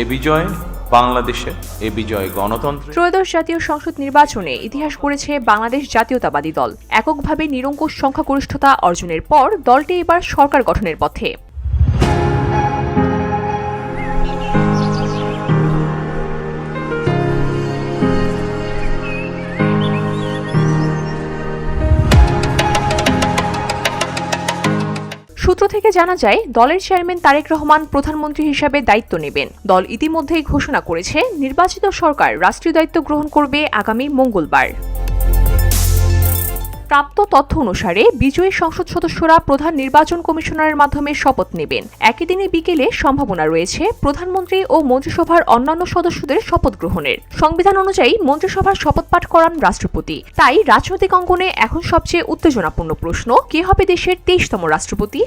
এ বিজয় বাংলাদেশের এ বিজয় গণতন্ত্র। ত্রয়োদশ জাতীয় সংসদ নির্বাচনে ইতিহাস করেছে বাংলাদেশ জাতীয়তাবাদী দল। এককভাবে নিরঙ্কুশ সংখ্যাগরিষ্ঠতা অর্জনের পর দলটি এবার সরকার গঠনের পথে। সূত্র থেকে জানা যায়, দলের চেয়ারম্যান তারেক রহমান প্রধানমন্ত্রী হিসাবে দায়িত্ব নেবেন। দল ইতিমধ্যেই ঘোষণা করেছে, নির্বাচিত সরকার রাষ্ট্রীয় দায়িত্ব গ্রহণ করবে আগামী মঙ্গলবার। প্রাপ্ত তথ্য অনুসারে বিজয়ী সংসদ সদস্যরা প্রধান নির্বাচন কমিশনারের মাধ্যমে শপথ নেবেন। একই দিনে বিকেলে সম্ভাবনা রয়েছে, প্রধানমন্ত্রী ও মন্ত্রিসভার অন্যান্য সদস্যদের শপথ গ্রহণের। সংবিধান অনুযায়ী মন্ত্রিসভার শপথ পাঠ করান রাষ্ট্রপতি। তাই রাজনৈতিক অঙ্গনে এখন সবচেয়ে উত্তেজনাপূর্ণ প্রশ্ন, কে হবে দেশের তেইশতম রাষ্ট্রপতি?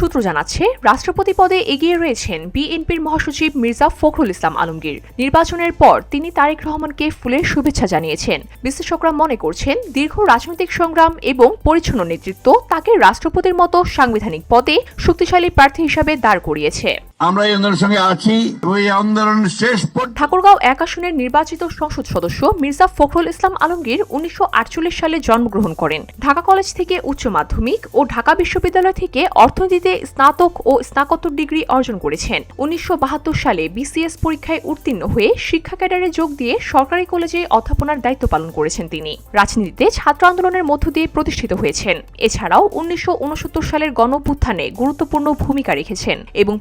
সূত্র জানাচ্ছে, রাষ্ট্রপতি পদে এগিয়ে রয়েছেন বিএনপির মহাসচিব মির্জা ফখরুল ইসলাম আলমগীর। নির্বাচনের পর তিনি তারেক রহমানকে ফুলের শুভেচ্ছা জানিয়েছেন। বিশ্লেষকরা মনে করছেন, দীর্ঘ রাজনৈতিক সংগ্রাম এবং পরিচ্ছন্ন নেতৃত্ব তাকে রাষ্ট্রপতির মতো সাংবিধানিক পদে শক্তিশালী প্রার্থী হিসাবে দাঁড় করিয়েছে। আমরা এই আন্দোলনের সঙ্গে আছি ওই আন্দোলন শেষ ঠাকুরগাঁও এক আসনের নির্বাচিত সংসদ সদস্য মির্জা ফখরুল ইসলাম আলমগীর উনিশশো আটচল্লিশ সালে জন্মগ্রহণ করেন। ঢাকা কলেজ থেকে উচ্চ মাধ্যমিক ও ঢাকা বিশ্ববিদ্যালয় থেকে অর্থনীতিতে স্নাতক ও স্নাতকোত্তর ডিগ্রি অর্জন করেছেন। উনিশশো বাহাত্তর সালে বিসিএস পরীক্ষায় উত্তীর্ণ হয়ে শিক্ষা ক্যাডারে যোগ দিয়ে সরকারি কলেজে অধ্যাপনার দায়িত্ব পালন করেছেন তিনি। রাজনীতিতে ছাত্র আন্দোলনের মধ্য দিয়ে প্রতিষ্ঠিত হয়েছেন। এছাড়াও উনিশশো উনসত্তর সালের গণভ্যুত্থানে গুরুত্বপূর্ণ ভূমিকা রেখেছেন এবং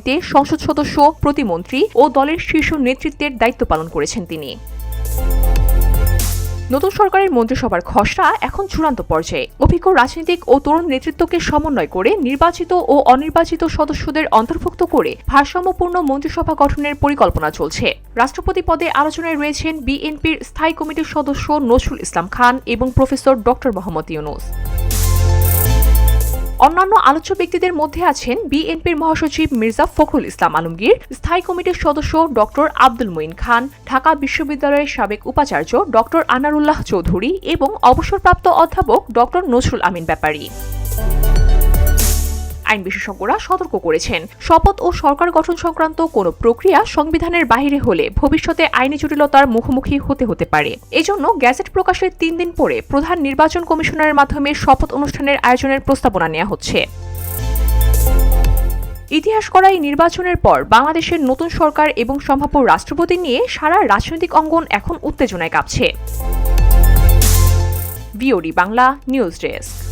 পরবর্তীতে সংসদ সদস্য, প্রতিমন্ত্রী ও দলের শীর্ষ নেতৃত্বের দায়িত্ব পালন করেছেন তিনি। নতুন সরকারের মন্ত্রিসভার খসড়া এখন চূড়ান্ত পর্যায়ে। অভিজ্ঞ রাজনীতিক ও তরুণ নেতৃত্বকে সমন্বয় করে নির্বাচিত ও অনির্বাচিত সদস্যদের অন্তর্ভুক্ত করে ভারসাম্যপূর্ণ মন্ত্রিসভা গঠনের পরিকল্পনা চলছে। রাষ্ট্রপতি পদে আলোচনায় রয়েছেন বিএনপির স্থায়ী কমিটির সদস্য নজরুল ইসলাম খান এবং প্রফেসর ডক্টর মোহাম্মদ ইউনুস। অন্যান্য আলোচ্য ব্যক্তিদের মধ্যে আছেন বিএনপির মহাসচিব মির্জা ফখরুল ইসলাম আলমগীর, স্থায়ী কমিটির সদস্য ডক্টর আব্দুল মঈন খান, ঢাকা বিশ্ববিদ্যালয়ের সাবেক উপাচার্য ডক্টর আনারুল্লাহ চৌধুরী এবং অবসরপ্রাপ্ত অধ্যাপক ডক্টর নজরুল আমিন ব্যাপারী। আইন বিশেষজ্ঞরা সতর্ক করেছেন। শপথ ও সরকার গঠন সংক্রান্ত কোনো প্রক্রিয়া সংবিধানের বাইরে হলে ভবিষ্যতে আইনি জটিলতার মুখোমুখি হতে হতে পারে। এজন্য গ্যাজেট প্রকাশের তিন দিন পরে প্রধান নির্বাচন কমিশনারের মাধ্যমে শপথ অনুষ্ঠানের আয়োজনের প্রস্তাবনা নেওয়া হচ্ছে। ইতিহাস করা এই নির্বাচনের পর বাংলাদেশের নতুন সরকার এবং সম্ভাব্য রাষ্ট্রপতি নিয়ে সারা রাজনৈতিক অঙ্গন এখন উত্তেজনায় কাঁপছে। BOD Bangla, news desk.